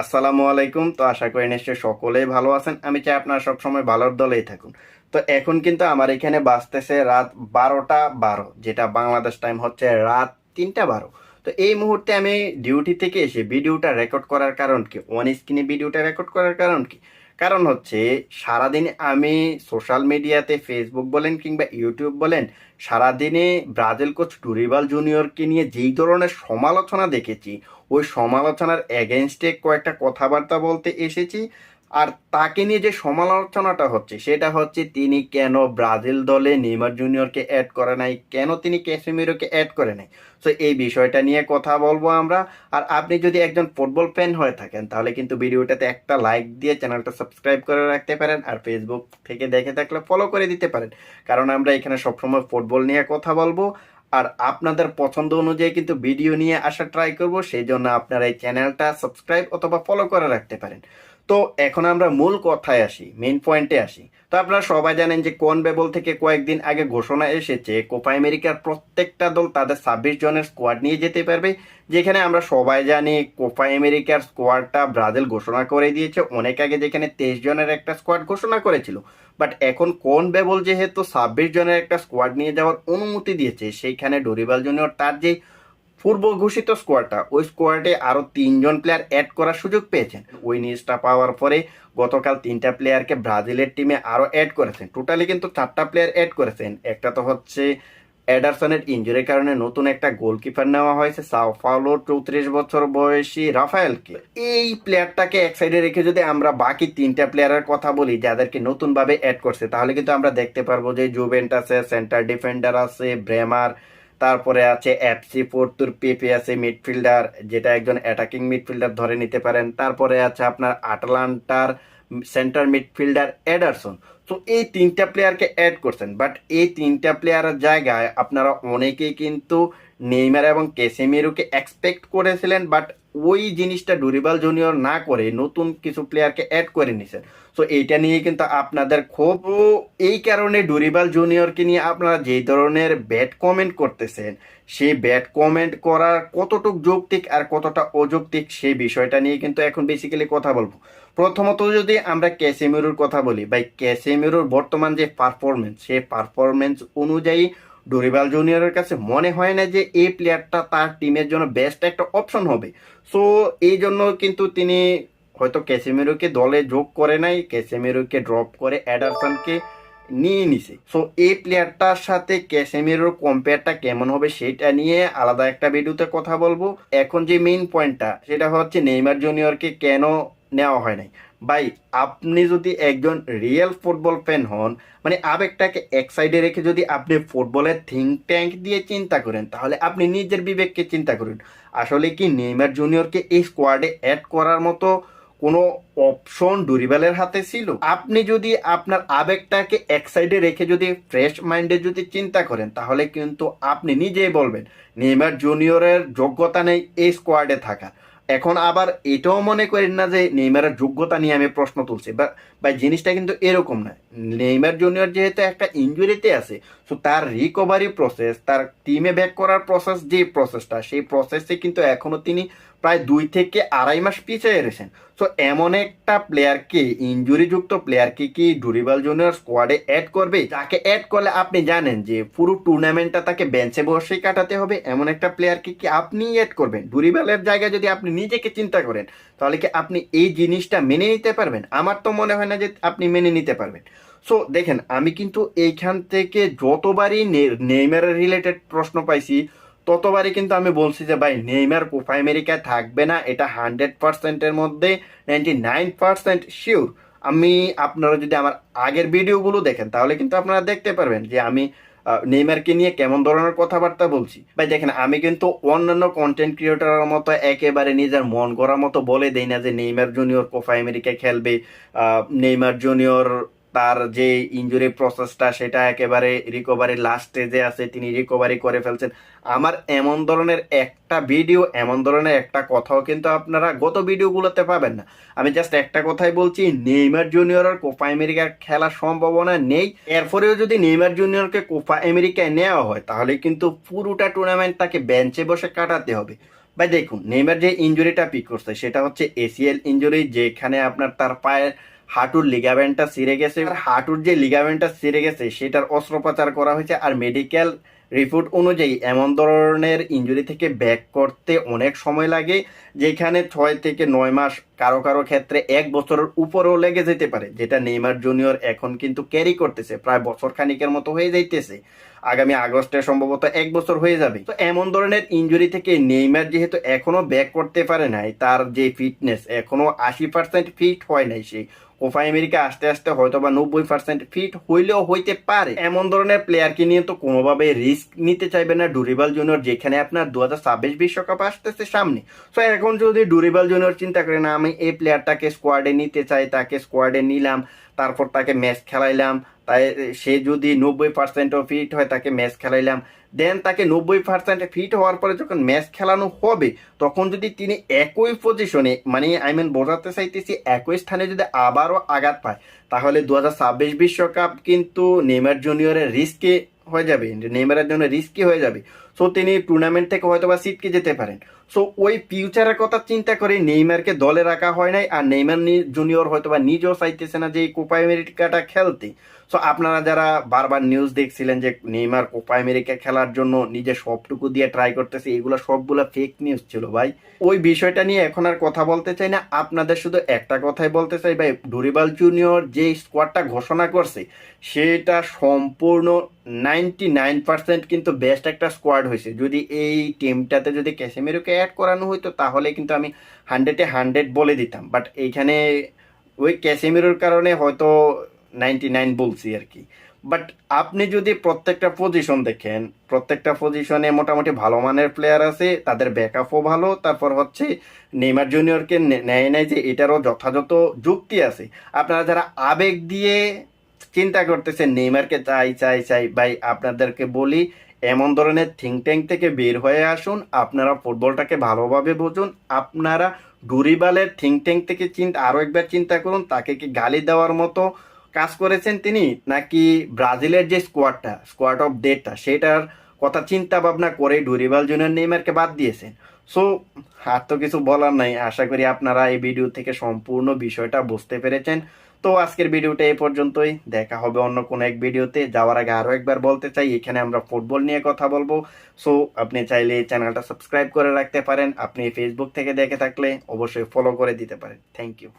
আসসালামু আলাইকুম। তো আশা করি নিশ্চয় সকলেই ভালো আছেন। আমি চাই আপনারা সবসময় ভালোর দলেই থাকুন। তো এখন কিন্তু আমার এখানে বাজতেছে রাত বারোটা বারো, যেটা বাংলাদেশ টাইম হচ্ছে রাত তিনটা বারো। তো এই মুহূর্তে আমি ডিউটি থেকে এসে ভিডিওটা রেকর্ড করার কারণ কি? ওয়ান স্ক্রিনে ভিডিওটা রেকর্ড করার কারণ কি? কারণ হচ্ছে সারাদিন আমি সোশ্যাল মিডিয়াতে ফেসবুক বলেন কিংবা ইউটিউব বলেন, সারাদিনে ব্রাজিল কোচ টুরিবাল জুনিয়রকে নিয়ে যেই ধরনের সমালোচনা দেখেছি ওই সমালোচনার এগেনস্টে কয়েকটা কথাবার্তা বলতে এসেছি। আর তাকে নিয়ে যে সমালোচনাটা হচ্ছে, সেটা হচ্ছে তিনি কেন ব্রাজিল দলে নেইমার জুনিয়রকে অ্যাড করে নাই? কেন তিনি ক্যাসিমিরোকে অ্যাড করে নাই? তো এই বিষয়টা নিয়ে কথা বলব আমরা। আর আপনি যদি একজন ফুটবল ফ্যান হয়ে থাকেন, তাহলে কিন্তু ভিডিওটাতে একটা লাইক দিয়ে চ্যানেলটা সাবস্ক্রাইব করে রাখতে পারেন আর ফেসবুক থেকে দেখে থাকলে ফলো করে দিতে পারেন। কারণ আমরা এখানে সবসময় ফুটবল নিয়ে কথা বলব। আর আপনাদের পছন্দ অনুযায়ী কিন্তু ভিডিও নিয়ে আসা ট্রাই করব সেই জন্য আপনারা এই চ্যানেলটা সাবস্ক্রাইব অথবা ফলো করে রাখতে পারেন। তো এখন আমরা মূল কথায় আসি মেন পয়েন্টে আসি। তো আপনারা সবাই জানেন যে কোন বেবল থেকে কয়েকদিন আগে ঘোষণা এসেছে, কোপা আমেরিকার প্রত্যেকটা দল তাদের ছাব্বিশ জনের স্কোয়াড নিয়ে যেতে পারবে, যেখানে আমরা সবাই জানি কোপা আমেরিকার স্কোয়াডটা ব্রাজিল ঘোষণা করে দিয়েছে। অনেক আগে যেখানে তেইশ জনের একটা স্কোয়াড ঘোষণা করেছিল। বাট এখন কোন বেবল যেহেতু ছাব্বিশ জনের একটা স্কোয়াড নিয়ে যাওয়ার অনুমতি দিয়েছে, সেইখানে ডোরিবাল জুনিয়র তার যে পূর্ব ঘোষিত স্কোয়াডটা ওই স্কোয়াডে আরও তিনজন প্লেয়ার অ্যাড করার সুযোগ পেয়েছেন। ওই নিউজটা পাওয়ার পরে গতকাল তিনটা প্লেয়ারকে ব্রাজিলের টিমে আরও অ্যাড করেছেন। টোটালি কিন্তু চারটা প্লেয়ার অ্যাড করেছেন। একটা তো হচ্ছে এডারসনের ইঞ্জুরির কারণে নতুন একটা গোলকিপার নেওয়া হয়েছে। সাও পাওলো চৌত্রিশ বছর বয়সী রাফায়েলকে। এই প্লেয়ারটাকে এক সাইডে রেখে যদি আমরা বাকি তিনটা প্লেয়ারের কথা বলি, যাদেরকে নতুনভাবে অ্যাড করছে, তাহলে কিন্তু আমরা দেখতে পারব যে জুভেন্ট আছে সেন্টার ডিফেন্ডার আছে ব্রেমার তারপরে আছে এফসি ফোর্তুর পেপে আছে মিডফিল্ডার যেটা একজন অ্যাটাকিং মিডফিল্ডার ধরে নিতে পারেন। তারপরে আছে আপনার আটলান্টার সেন্টার মিডফিল্ডার এডারসন তো এই তিনটা প্লেয়ারকে অ্যাড করছেন। বাট এই তিনটা প্লেয়ারের জায়গায় আপনারা অনেকেই কিন্তু নেইমার এবং কেসেমিরুকে এক্সপেক্ট করেছিলেন। বাট ওই জিনিসটা ডুরিবাল জুনিয়র না করে নতুন কিছু প্লেয়ারকে অ্যাড করে নিছেন সো এইটা নিয়ে কিন্তু আপনাদের খুব এই কারণে ডুরিবাল জুনিয়রকে নিয়ে আপনারা যেই ধরনের ব্যাড কমেন্ট করতেছেন, সেই ব্যাড কমেন্ট করার কতটুক যৌক্তিক আর কতটা অযৌক্তিক সেই বিষয়টা নিয়ে কিন্তু এখন বেসিক্যালি কথা বলব। প্রথমত যদি আমরা ক্যাসেমিরুর কথা বলি, ভাই ক্যাসেমিরুর বর্তমান যে পারফরমেন্স সেই পারফরমেন্স অনুযায়ী ডোরিবাল জুনিয়রের কাছে মনে হয় না যে এই প্লেয়ারটা তার টিমের জন্য বেস্ট একটা অপশন হবে। সো এই জন্য কিন্তু তিনি হয়তো ক্যাসেমিরোকে দলে যোগ করে নাই, ক্যাসেমিরোকে ড্রপ করে অ্যাডারসনকে নিয়ে নিছে। সো এই প্লেয়ারটার সাথে ক্যাসেমিরোর কম্পেয়ারটা কেমন হবে সেটা নিয়ে আলাদা একটা ভিডিওতে কথা বলব। এখন যে মেইন পয়েন্টটা সেটা হচ্ছে নেইমার জুনিয়রকে কেন নেওয়া হয় নাই? ভাই, আপনি যদি একজন রিয়েল ফুটবল ফ্যান হন মানে আবেগটাকে এক সাইডে রেখে যদি আপনি ফুটবলের থিঙ্ক ট্যাঙ্ক দিয়ে চিন্তা করেন, তাহলে আপনি নিজের বিবেককে চিন্তা করুন। আসলে কি নেইমার জুনিয়রকে এই স্কোয়াডে অ্যাড করার মতো কোনো অপশন ডুরিবালের হাতে ছিল? আপনি যদি আপনার আবেগটাকে এক সাইডে রেখে যদি ফ্রেশ মাইন্ডে যদি চিন্তা করেন, তাহলে কিন্তু আপনি নিজেই বলবেন, নেইমার জুনিয়রের যোগ্যতা নেই এই স্কোয়াডে থাকা এখন আবার এটাও মনে করেন না যে নেইমারের যোগ্যতা নিয়ে আমি প্রশ্ন তুলছি বা জিনিসটা কিন্তু এরকম না। নেইমার জুনিয়র যেহেতু একটা ইঞ্জুরিতে আছে সো তার রিকভারি প্রসেস তার টিমে ব্যাক করার প্রসেস যে প্রসেসটা সেই প্রসেসে কিন্তু এখনও তিনি প্রায় দুই থেকে আড়াই মাস পিছিয়ে এসেছেন সো এমন একটা প্লেয়ারকে ইঞ্জুরিযুক্ত প্লেয়ারকে কি ডুরিবাল জুনিয়র স্কোয়াডে অ্যাড করবে? যাকে অ্যাড করলে আপনি জানেন যে পুরো টুর্নামেন্টটা তাকে বেঞ্চে বসেই কাটাতে হবে। এমন একটা প্লেয়ারকে কি আপনি অ্যাড করবেন? ডুরিবালের জায়গায় যদি আপনি নিজেকে চিন্তা করেন, তাহলে কি আপনি এই জিনিসটা মেনে নিতে পারবেন? আমার তো মনে হয় না যে আপনি মেনে নিতে পারবেন। সো দেখেন, আমি কিন্তু এইখান থেকে যতবারই নেইমারের রিলেটেড প্রশ্ন পাইছি, ততবারই কিন্তু আমি বলছি যে, ভাই, নেইমার কোপা আমেরিকায় থাকবে না, এটা হান্ড্রেড পার্সেন্টের মধ্যে নাইনটি নাইন পার্সেন্ট শিওর আমি, আপনারা যদি আমার আগের ভিডিওগুলো দেখেন, তাহলে কিন্তু আপনারা দেখতে পারবেন যে, আমি নেইমারকে নিয়ে কেমন ধরনের কথাবার্তা বলছি। ভাই, দেখেন, আমি কিন্তু অন্যান্য কন্টেন্ট ক্রিয়েটারের মতো একেবারে নিজের মন গড়ার মতো বলে দেই না যে, নেইমার জুনিয়র কোপা আমেরিকা খেলবে নেইমার জুনিয়র তার যে ইঞ্জুরি প্রসেসটা সেটা একেবারে রিকভারি লাস্ট স্টেজে আছে, তিনি রিকভারি করে ফেলছেন। আমার এমন ধরনের একটা ভিডিও এমন ধরনের একটা কথাও কিন্তু আপনারা গত ভিডিওগুলোতে পাবেন না। আমি জাস্ট একটা কথাই বলছি, নেইমার জুনিয়রের কোপা আমেরিকার খেলার সম্ভাবনা নেই। এরপরেও যদি নেইমার জুনিয়রকে কোপা আমেরিকায় নেওয়া হয়, তাহলে কিন্তু পুরোটা টুর্নামেন্ট তাকে বেঞ্চে বসে কাটাতে হবে। ভাই দেখুন, নেইমার যে ইঞ্জুরিটা পিক করছে, সেটা হচ্ছে এসিএল ইঞ্জুরি যেখানে আপনার তার পায়ের হাঁটুর লিগামেন্টটা ছিঁড়ে গেছে আর হাঁটুর যে লিগামেন্টটা ছিঁড়ে গেছে, সেটার অস্ত্রোপচার করা হয়েছে আর মেডিকেল রিপোর্ট অনুযায়ী এমন ধরনের ইঞ্জুরি থেকে ব্যাক করতে অনেক সময় লাগে, যেখানে ছয় থেকে নয় মাস কারও কারও ক্ষেত্রে এক বছরের উপরেও লেগে যেতে পারে, যেটা নেইমার জুনিয়র এখন কিন্তু ক্যারি করতেছে, প্রায় বছর খানিকের মতো হয়ে যাইতেছে। আগামী আগস্টে সম্ভবত এক বছর হয়ে যাবে। তো এমন ধরনের ইঞ্জুরি থেকে নেইমার যেহেতু এখনও ব্যাক করতে পারে নাই, তার যে ফিটনেস এখনও আশি পার্সেন্ট ফিট হয় নাই সে কোপা আমেরিকা আস্তে আস্তে হয়তো বা নব্বই পার্সেন্ট ফিট হইলেও হইতে পারে। এমন ধরনের প্লেয়ারকে নিয়ে তো কোনোভাবে রিস্ক নিতে চাইবে না ডুরিবাল জুনিয়র যেখানে আপনার দু হাজার ছাব্বিশ বিশ্বকাপ আসতেছে সামনে। সো এখন যদি ডুরিবাল জুনিয়র চিন্তা করে না আমি এই প্লেয়ারটাকে স্কোয়াডে নিতে চাই, তাকে স্কোয়াডে নিলাম, তারপর তাকে ম্যাচ খেলাইলাম তাই সে যদি নব্বই পার্সেন্টও ফিট হয়, তাকে ম্যাচ খেলাইলাম। দেন তাকে নব্বই পার্সেন্ট ফিট হওয়ার পরে যখন ম্যাচ খেলানো হবে, তখন যদি তিনি একই পজিশনে মানে আই মিন বোঝাতে চাইতেছি একই স্থানে যদি আবারও আঘাত পায়, তাহলে দু হাজার ছাব্বিশ বিশ্বকাপ কিন্তু নেমার জুনিয়রের রিস্কে হয়ে যাবে। নেইমারের জন্য রিস্কি হয়ে যাবে। সো তিনি টুর্নামেন্ট থেকে হয়তো বা সিটকে যেতে পারেন। সো ওই ফিউচারের কথা চিন্তা করে নেইমারকে দলে রাখা হয় নাই, আর নেইমার জুনিয়র হয়তো বা নিজেও চাইতেছে না যে এই কোপা আমেরিকাটা খেলতে। সো আপনারা যারা বারবার নিউজ দেখছিলেন যে নেইমার কোপা আমেরিকা খেলার জন্য নিজে সবটুকু দিয়ে ট্রাই করতেছে, এগুলো সবগুলো ফেক নিউজ ছিল ভাই। ওই বিষয়টা নিয়ে এখন আর কথা বলতে চাই না, আপনাদের শুধু একটা কথাই বলতে চাই ভাই ডুরিবাল জুনিয়র যে স্কোয়াডটা ঘোষণা করছে, সেটা সম্পূর্ণ নাইনটি নাইন পার্সেন্ট কিন্তু বেস্ট একটা স্কোয়াড হয়েছে। যদি এই টিমটাতে যদি ক্যাসেমেরোকে অ্যাড করানো হতো তাহলে কিন্তু আমি হান্ড্রেডে হান্ড্রেড বলে দিতাম। বাট এইখানে ওই ক্যাসেমিরোর কারণে হয়তো নাইনটি নাইন বলছি আর কি। বাট আপনি যদি প্রত্যেকটা পজিশন দেখেন, প্রত্যেকটা পজিশনে মোটামুটি ভালো মানের প্লেয়ার আছে, তাদের ব্যাকআপও ভালো, তারপর হচ্ছে নেইমার জুনিয়রকে নেয় নেয় যে এটারও যথাযথ যুক্তি আছে। আপনারা যারা আবেগ দিয়ে চিন্তা করতেছেন নেইমারকে চাই চাই চাই, ভাই, আপনাদেরকে বলি এমন ধরনের থিঙ্ক ট্যাঙ্ক থেকে বের হয়ে আসুন। আপনারা ফুটবলটাকে ভালোভাবে বুঝুন। আপনারা ডুরিবালের থিঙ্ক ট্যাঙ্ক থেকে চিন্তা আরও একবার চিন্তা করুন, তাকে কি গালি দেওয়ার মতো কাজ করেছেন তিনি, নাকি ব্রাজিলের যে স্কোয়াডটা স্কোয়াড অফ ডেটটা সেটার কথা চিন্তা ভাবনা করে ডুরিবাল জুনিয়র নেইমারকে বাদ দিয়েছেন? সো আর তো কিছু বলার নাই। আশা করি আপনারা এই ভিডিও থেকে সম্পূর্ণ বিষয়টা বুঝতে পেরেছেন। তো আজকের ভিডিওটা এই পর্যন্তই। দেখা হবে অন্য কোনো এক ভিডিওতে। যাওয়ার আগে আরও একবার বলতে চাই, এখানে আমরা ফুটবল নিয়ে কথা বলব। সো, আপনি চাইলে চ্যানেলটা সাবস্ক্রাইব করে রাখতে পারেন। আপনি ফেসবুক থেকে দেখে থাকলে অবশ্যই ফলো করে দিতে পারেন। Thank you